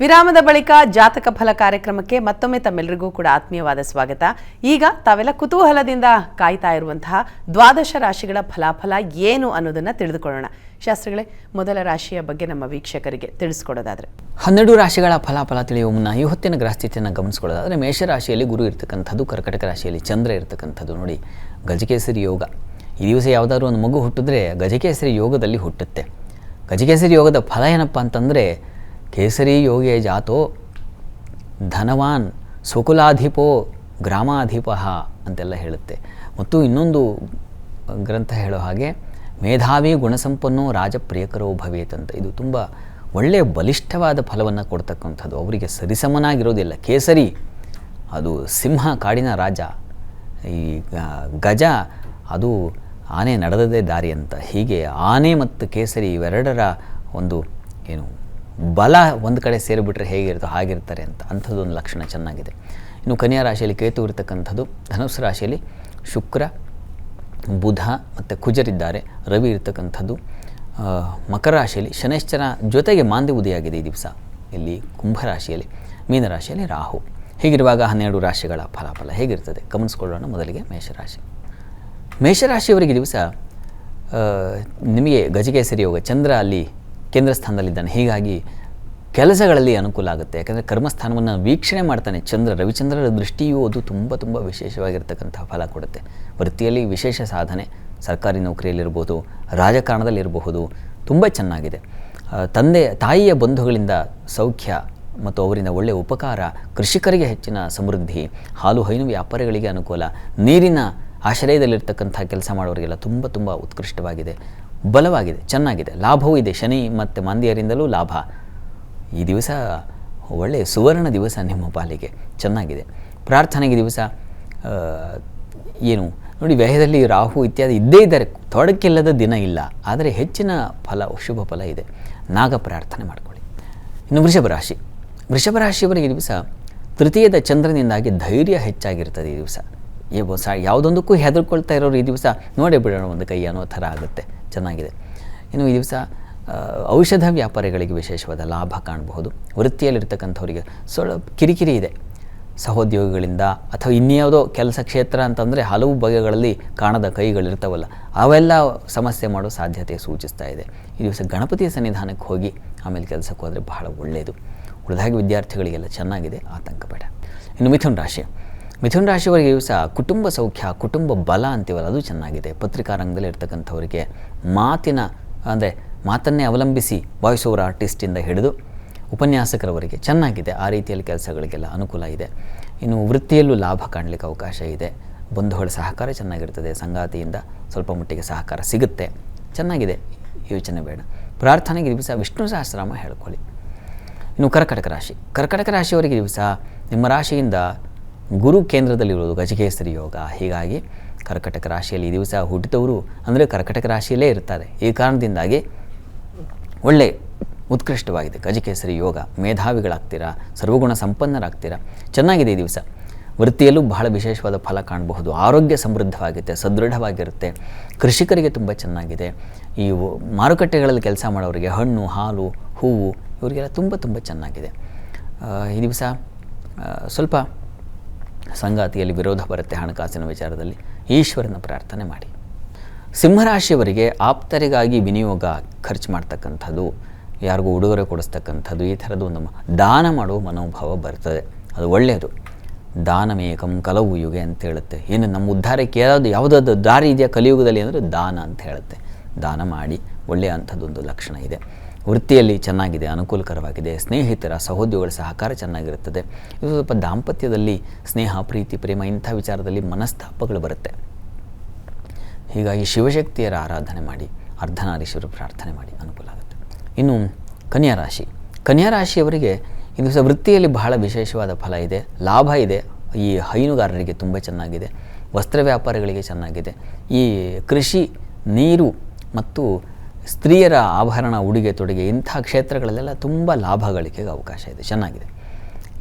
ವಿರಾಮದ ಬಳಿಕ ಜಾತಕ ಫಲ ಕಾರ್ಯಕ್ರಮಕ್ಕೆ ಮತ್ತೊಮ್ಮೆ ತಮ್ಮೆಲ್ಲರಿಗೂ ಕೂಡ ಆತ್ಮೀಯವಾದ ಸ್ವಾಗತ. ಈಗ ತಾವೆಲ್ಲ ಕುತೂಹಲದಿಂದ ಕಾಯ್ತಾ ಇರುವಂತಹ ದ್ವಾದಶ ರಾಶಿಗಳ ಫಲಾಫಲ ಏನು ಅನ್ನೋದನ್ನ ತಿಳಿದುಕೊಳ್ಳೋಣ. ಶಾಸ್ತ್ರಗಳೇ, ಮೊದಲ ರಾಶಿಯ ಬಗ್ಗೆ ನಮ್ಮ ವೀಕ್ಷಕರಿಗೆ ತಿಳಿಸ್ಕೊಡೋದಾದ್ರೆ. ಹನ್ನೆರಡು ರಾಶಿಗಳ ಫಲಾಫಲ ತಿಳಿಯುವ ಮುನ್ನ ಈ ಹೊತ್ತಿನ ಗ್ರಹಸ್ಥಿತಿಯನ್ನು ಗಮನಿಸ್ಕೊಳ್ಳೋದಾದರೆ ಮೇಷರಾಶಿಯಲ್ಲಿ ಗುರು ಇರ್ತಕ್ಕಂಥದ್ದು, ಕರ್ಕಟಕ ರಾಶಿಯಲ್ಲಿ ಚಂದ್ರ ಇರ್ತಕ್ಕಂಥದ್ದು ನೋಡಿ, ಗಜಕೇಸರಿ ಯೋಗ. ಈ ದಿವಸ ಯಾವುದಾದ್ರು ಒಂದು ಮಗು ಹುಟ್ಟಿದ್ರೆ ಗಜಕೇಸರಿ ಯೋಗದಲ್ಲಿ ಹುಟ್ಟುತ್ತೆ. ಗಜಕೇಸರಿ ಯೋಗದ ಫಲ ಏನಪ್ಪ ಅಂತಂದರೆ ಕೇಸರಿ ಯೋಗೇ ಜಾತೋ ಧನವಾನ್ ಸುಕುಲಾಧಿಪೋ ಗ್ರಾಮಾಧಿಪ ಅಂತೆಲ್ಲ ಹೇಳುತ್ತೆ. ಮತ್ತು ಇನ್ನೊಂದು ಗ್ರಂಥ ಹೇಳೋ ಹಾಗೆ, ಮೇಧಾವಿ ಗುಣಸಂಪನ್ನೋ ರಾಜಪ್ರಿಯಕರೋ ಭವೇತ್ ಅಂತ. ಇದು ತುಂಬ ಒಳ್ಳೆಯ ಬಲಿಷ್ಠವಾದ ಫಲವನ್ನು ಕೊಡ್ತಕ್ಕಂಥದ್ದು. ಅವರಿಗೆ ಸರಿಸಮನಾಗಿರೋದಿಲ್ಲ. ಕೇಸರಿ, ಅದು ಸಿಂಹ ಕಾಡಿನ ರಾಜ, ಈ ಗಜ, ಅದು ಆನೆ ನಡೆದದೇ ದಾರಿ ಅಂತ. ಹೀಗೆ ಆನೆ ಮತ್ತು ಕೇಸರಿ ಇವೆರಡರ ಒಂದು ಏನು ಬಲ ಒಂದು ಕಡೆ ಸೇರಿಬಿಟ್ರೆ ಹೇಗಿರುತ್ತೋ ಹಾಗಿರ್ತಾರೆ ಅಂತ ಅಂಥದ್ದೊಂದು ಲಕ್ಷಣ ಚೆನ್ನಾಗಿದೆ. ಇನ್ನು ಕನ್ಯಾ ರಾಶಿಯಲ್ಲಿ ಕೇತು ಇರ್ತಕ್ಕಂಥದ್ದು, ಧನುಸು ರಾಶಿಯಲ್ಲಿ ಶುಕ್ರ, ಬುಧ ಮತ್ತು ಕುಜರಿದ್ದಾರೆ ರವಿ ಇರ್ತಕ್ಕಂಥದ್ದು. ಮಕರ ರಾಶಿಯಲ್ಲಿ ಶನೈಶ್ಚರ ಜೊತೆಗೆ ಮಾಂದಿ ಉದಯಾಗಿದೆ ಈ ದಿವಸ. ಇಲ್ಲಿ ಕುಂಭರಾಶಿಯಲ್ಲಿ ಮೀನರಾಶಿಯಲ್ಲಿ ರಾಹು. ಹೀಗಿರುವಾಗ ಹನ್ನೆರಡು ರಾಶಿಗಳ ಫಲಾಫಲ ಹೇಗಿರ್ತದೆ? ಗಮನಿಸ್ಕೊಳ್ಳೋಣ ಮೊದಲಿಗೆ ಮೇಷರಾಶಿ. ಮೇಷರಾಶಿಯವರಿಗೆ ದಿವಸ ನಿಮಗೆ ಗಜಕೇಸರಿ ಯೋಗ ಚಂದ್ರ ಅಲ್ಲಿ ಕೇಂದ್ರ ಸ್ಥಾನದಲ್ಲಿದ್ದಾನೆ ಹೀಗಾಗಿ ಕೆಲಸಗಳಲ್ಲಿ ಅನುಕೂಲ ಆಗುತ್ತೆ. ಯಾಕಂದರೆ ಕರ್ಮಸ್ಥಾನವನ್ನು ವೀಕ್ಷಣೆ ಮಾಡ್ತಾನೆ ಚಂದ್ರ. ರವಿಚಂದ್ರರ ದೃಷ್ಟಿಯು ಅದು ತುಂಬ ತುಂಬ ವಿಶೇಷವಾಗಿರ್ತಕ್ಕಂಥ ಫಲ ಕೊಡುತ್ತೆ. ವೃತ್ತಿಯಲ್ಲಿ ವಿಶೇಷ ಸಾಧನೆ, ಸರ್ಕಾರಿ ನೌಕರಿಯಲ್ಲಿರ್ಬೋದು, ರಾಜಕಾರಣದಲ್ಲಿರಬಹುದು, ತುಂಬ ಚೆನ್ನಾಗಿದೆ. ತಂದೆ, ತಾಯಿಯ ಬಂಧುಗಳಿಂದ ಸೌಖ್ಯ ಮತ್ತು ಅವರಿಂದ ಒಳ್ಳೆಯ ಉಪಕಾರ, ಕೃಷಿಕರಿಗೆ ಹೆಚ್ಚಿನ ಸಮೃದ್ಧಿ, ಹಾಲು, ಹೈನು ವ್ಯಾಪಾರಿಗಳಿಗೆ ಅನುಕೂಲ, ನೀರಿನ ಆಶ್ರಯದಲ್ಲಿರ್ತಕ್ಕಂಥ ಕೆಲಸ ಮಾಡೋರಿಗೆಲ್ಲ ತುಂಬ ತುಂಬ ಉತ್ಕೃಷ್ಟವಾಗಿದೆ. ಬಲವಾಗಿದೆ, ಚೆನ್ನಾಗಿದೆ. ಲಾಭವೂ ಇದೆ. ಶನಿ ಮತ್ತು ಮಂದಿಯರಿಂದಲೂ ಲಾಭ. ಈ ದಿವಸ ಒಳ್ಳೆಯ ಸುವರ್ಣ ದಿವಸ ನಿಮ್ಮ ಪಾಲಿಗೆ. ಚೆನ್ನಾಗಿದೆ. ಪ್ರಾರ್ಥನೆಗೆ ದಿವಸ ಏನು, ನೋಡಿ, ವ್ಯಯದಲ್ಲಿ ರಾಹು ಇತ್ಯಾದಿ ಇದ್ದೇ ಇದ್ದಾರೆ ತೊಡಕಿಲ್ಲದ ದಿನ ಇಲ್ಲ. ಆದರೆ ಹೆಚ್ಚಿನ ಫಲ, ಶುಭ ಫಲ ಇದೆ. ನಾಗ ಪ್ರಾರ್ಥನೆ ಮಾಡಿಕೊಳ್ಳಿ. ಇನ್ನು ವೃಷಭ ರಾಶಿ. ವೃಷಭ ರಾಶಿಯವರಿಗೆ ದಿವಸ ತೃತೀಯದ ಚಂದ್ರನಿಂದಾಗಿ ಧೈರ್ಯ ಹೆಚ್ಚಾಗಿರ್ತದೆ ಈ ದಿವಸ. ಯಾವುದೊಂದಕ್ಕೂ ಹೆದರ್ಕೊಳ್ತಾ ಇರೋರು ಈ ದಿವಸ ನೋಡೇ ಬಿಡೋಣ ಒಂದು ಕೈ ಅನ್ನೋ ಥರ ಆಗುತ್ತೆ. ಚೆನ್ನಾಗಿದೆ. ಇನ್ನು ಈ ದಿವಸ ಔಷಧ ವ್ಯಾಪಾರಿಗಳಿಗೆ ವಿಶೇಷವಾದ ಲಾಭ ಕಾಣಬಹುದು. ವೃತ್ತಿಯಲ್ಲಿರ್ತಕ್ಕಂಥವರಿಗೆ ಸ್ವಲ್ಪ ಕಿರಿಕಿರಿ ಇದೆ. ಸಹೋದ್ಯೋಗಿಗಳಿಂದ ಅಥವಾ ಇನ್ಯಾವುದೋ ಕೆಲಸ ಕ್ಷೇತ್ರ ಅಂತಂದರೆ ಹಲವು ಬಗೆಗಳಲ್ಲಿ ಕಾಣದ ಕೈಗಳಿರ್ತಾವಲ್ಲ, ಅವೆಲ್ಲ ಸಮಸ್ಯೆ ಮಾಡೋ ಸಾಧ್ಯತೆ ಸೂಚಿಸ್ತಾ ಇದೆ. ಈ ದಿವಸ ಗಣಪತಿಯ ಸನ್ನಿಧಾನಕ್ಕೆ ಹೋಗಿ ಆಮೇಲೆ ಕೆಲಸಕ್ಕೆ ಹೋದರೆ ಬಹಳ ಒಳ್ಳೆಯದು ಉಳಿದಾಗಿ ವಿದ್ಯಾರ್ಥಿಗಳಿಗೆಲ್ಲ ಚೆನ್ನಾಗಿದೆ ಆತಂಕ ಬೇಡ ಇನ್ನು ಮಿಥುನ್ ರಾಶಿ. ಮಿಥುನ್ ರಾಶಿಯವರಿಗೆ ದಿವಸ ಕುಟುಂಬ ಸೌಖ್ಯ, ಕುಟುಂಬ ಬಲ ಅಂತೀವಲ್ಲ, ಅದು ಚೆನ್ನಾಗಿದೆ. ಪತ್ರಿಕಾ ರಂಗದಲ್ಲಿ ಇರ್ತಕ್ಕಂಥವರಿಗೆ ಮಾತಿನ, ಅಂದರೆ ಮಾತನ್ನೇ ಅವಲಂಬಿಸಿ ವಾಯ್ಸ್ ಓವರ್ ಆರ್ಟಿಸ್ಟಿಂದ ಹಿಡಿದು ಉಪನ್ಯಾಸಕರವರಿಗೆ ಚೆನ್ನಾಗಿದೆ. ಆ ರೀತಿಯಲ್ಲಿ ಕೆಲಸಗಳಿಗೆಲ್ಲ ಅನುಕೂಲ ಇದೆ. ಇನ್ನು ವೃತ್ತಿಯಲ್ಲೂ ಲಾಭ ಕಾಣಲಿಕ್ಕೆ ಅವಕಾಶ ಇದೆ. ಬಂಧುಗಳ ಸಹಕಾರ ಚೆನ್ನಾಗಿರ್ತದೆ. ಸಂಗಾತಿಯಿಂದ ಸ್ವಲ್ಪ ಮಟ್ಟಿಗೆ ಸಹಕಾರ ಸಿಗುತ್ತೆ. ಚೆನ್ನಾಗಿದೆ. ಯೋಚನೆ ಬೇಡ. ಪ್ರಾರ್ಥನೆಗೆ ದಿವಸ ವಿಷ್ಣು ಸಹಸ್ರನಾಮ ಹೇಳ್ಕೊಳ್ಳಿ. ಇನ್ನು ಕರ್ಕಟಕ ರಾಶಿ. ಕರ್ಕಟಕ ರಾಶಿಯವರಿಗೆ ದಿವಸ ನಿಮ್ಮ ರಾಶಿಯಿಂದ ಗುರು ಕೇಂದ್ರದಲ್ಲಿರೋದು ಗಜಕೇಸರಿ ಯೋಗ. ಹೀಗಾಗಿ ಕರ್ಕಟಕ ರಾಶಿಯಲ್ಲಿ ಈ ದಿವಸ ಹುಟ್ಟಿದವರು ಅಂದರೆ ಕರ್ಕಟಕ ರಾಶಿಯಲ್ಲೇ ಇರ್ತಾರೆ. ಈ ಕಾರಣದಿಂದಾಗಿ ಒಳ್ಳೆ ಉತ್ಕೃಷ್ಟವಾಗಿದೆ. ಗಜಕೇಸರಿ ಯೋಗ. ಮೇಧಾವಿಗಳಾಗ್ತೀರಾ? ಸರ್ವಗುಣ ಸಂಪನ್ನರಾಗ್ತೀರಾ? ಚೆನ್ನಾಗಿದೆ ಈ ದಿವಸ. ವೃತ್ತಿಯಲ್ಲೂ ಬಹಳ ವಿಶೇಷವಾದ ಫಲ ಕಾಣಬಹುದು. ಆರೋಗ್ಯ ಸಮೃದ್ಧವಾಗುತ್ತೆ, ಸದೃಢವಾಗಿರುತ್ತೆ. ಕೃಷಿಕರಿಗೆ ತುಂಬ ಚೆನ್ನಾಗಿದೆ. ಈ ಮಾರುಕಟ್ಟೆಗಳಲ್ಲಿ ಕೆಲಸ ಮಾಡೋರಿಗೆ ಹಣ್ಣು, ಹಾಲು, ಹೂವು ಇವರಿಗೆಲ್ಲ ತುಂಬ ತುಂಬ ಚೆನ್ನಾಗಿದೆ. ಈ ದಿವಸ ಸ್ವಲ್ಪ ಸಂಗಾತಿಯಲ್ಲಿ ವಿರೋಧ ಬರುತ್ತೆ ಹಣಕಾಸಿನ ವಿಚಾರದಲ್ಲಿ. ಈಶ್ವರನ ಪ್ರಾರ್ಥನೆ ಮಾಡಿ. ಸಿಂಹರಾಶಿಯವರಿಗೆ ಆಪ್ತರಿಗಾಗಿ ವಿನಿಯೋಗ ಖರ್ಚು ಮಾಡ್ತಕ್ಕಂಥದ್ದು, ಯಾರಿಗೂ ಉಡುಗೊರೆ ಕೊಡಿಸ್ತಕ್ಕಂಥದ್ದು, ಈ ಥರದ್ದು ಒಂದು ದಾನ ಮಾಡುವ ಮನೋಭಾವ ಬರ್ತದೆ. ಅದು ಒಳ್ಳೆಯದು. ದಾನಮೇಕಂ ಕಲವು ಯುಗೆ ಅಂತ ಹೇಳುತ್ತೆ. ಏನು ನಮ್ಮ ಉದ್ಧಾರಕ್ಕೆ ಯಾವುದು, ಯಾವುದಾದ್ರು ದಾರಿ ಇದೆಯಾ ಕಲಿಯುಗದಲ್ಲಿ ಅಂದರೆ ದಾನ ಅಂತ ಹೇಳುತ್ತೆ. ದಾನ ಮಾಡಿ ಒಳ್ಳೆಯ ಅಂಥದ್ದೊಂದು ಲಕ್ಷಣ ಇದೆ. ವೃತ್ತಿಯಲ್ಲಿ ಚೆನ್ನಾಗಿದೆ, ಅನುಕೂಲಕರವಾಗಿದೆ, ಸ್ನೇಹಿತರ ಸಹೋದ್ಯೋಗಿಗಳ ಸಹಕಾರ ಚೆನ್ನಾಗಿರುತ್ತದೆ. ಇದು ಸ್ವಲ್ಪ ದಾಂಪತ್ಯದಲ್ಲಿ ಸ್ನೇಹ, ಪ್ರೀತಿ, ಪ್ರೇಮ ಇಂಥ ವಿಚಾರದಲ್ಲಿ ಮನಸ್ತಾಪಗಳು ಬರುತ್ತೆ. ಹೀಗಾಗಿ ಶಿವಶಕ್ತಿಯರ ಆರಾಧನೆ ಮಾಡಿ ಅರ್ಧನಾರೀಶ್ವರ ಪ್ರಾರ್ಥನೆ ಮಾಡಿ ಅನುಕೂಲ ಆಗುತ್ತೆ. ಇನ್ನು ಕನ್ಯಾ ರಾಶಿ. ಕನ್ಯಾ ರಾಶಿಯವರಿಗೆ ಈ ದಿವಸ ವೃತ್ತಿಯಲ್ಲಿ ಬಹಳ ವಿಶೇಷವಾದ ಫಲ ಇದೆ, ಲಾಭ ಇದೆ. ಈ ಹೈನುಗಾರರಿಗೆ ತುಂಬ ಚೆನ್ನಾಗಿದೆ, ವಸ್ತ್ರ ವ್ಯಾಪಾರಿಗಳಿಗೆ ಚೆನ್ನಾಗಿದೆ. ಈ ಕೃಷಿ, ನೀರು ಮತ್ತು ಸ್ತ್ರೀಯರ ಆಭರಣ, ಉಡುಗೆ, ತೊಡುಗೆ ಇಂಥ ಕ್ಷೇತ್ರಗಳಲ್ಲೆಲ್ಲ ತುಂಬ ಲಾಭ ಗಳಿಕೆಗೆ ಅವಕಾಶ ಇದೆ. ಚೆನ್ನಾಗಿದೆ.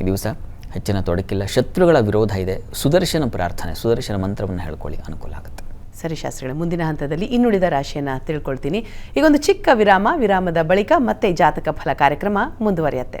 ಈ ದಿವಸ ಹೆಚ್ಚಿನ ತೊಡಕಿಲ್ಲ, ಶತ್ರುಗಳ ವಿರೋಧ ಇದೆ. ಸುದರ್ಶನ ಪ್ರಾರ್ಥನೆ, ಸುದರ್ಶನ ಮಂತ್ರವನ್ನು ಹೇಳ್ಕೊಳ್ಳಿ, ಅನುಕೂಲ ಆಗುತ್ತೆ. ಸರಿ ಶಾಸ್ತ್ರಿಗಳೇ, ಮುಂದಿನ ಹಂತದಲ್ಲಿ ಇನ್ನುಳಿದ ರಾಶಿಯನ್ನು ತಿಳ್ಕೊಳ್ತೀನಿ. ಈಗೊಂದು ಚಿಕ್ಕ ವಿರಾಮ, ವಿರಾಮದ ಬಳಿಕ ಮತ್ತೆ ಜಾತಕ ಫಲ ಕಾರ್ಯಕ್ರಮ ಮುಂದುವರಿಯತ್ತೆ.